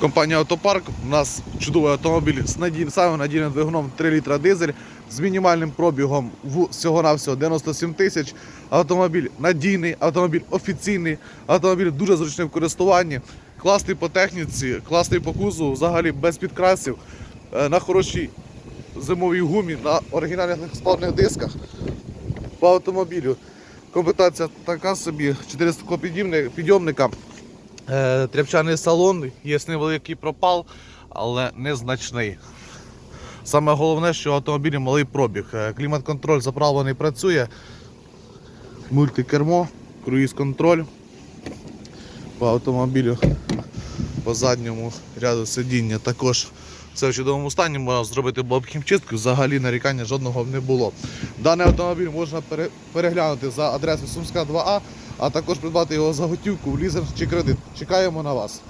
Компанія Автопарк. У нас чудовий автомобіль з надій... самим надійним двигуном 3 літра дизель з мінімальним пробігом в всього-навсього 97 тисяч. Автомобіль надійний, автомобіль офіційний, автомобіль дуже зручний в користуванні, класний по техніці, класний по кузову, взагалі без підкрасів, е, на хорошій зимовій гумі, на оригінальних складних дисках по автомобілю. Комплектація така собі, 4 підйомника, тряпчаний салон, є невеликий пропал, але незначний. Саме головне, що в автомобілі малий пробіг. Е, Клімат-контроль заправлений працює, мультикермо, круїз-контроль по автомобілю по задньому ряду сидіння також все в чудовому стані, можна зробити бобхімчистку, взагалі нарікання жодного не було. Даний автомобіль можна пере- переглянути за адресою Сумська 2А, а також придбати його за готівку в лізинг чи кредит. Чекаємо на вас.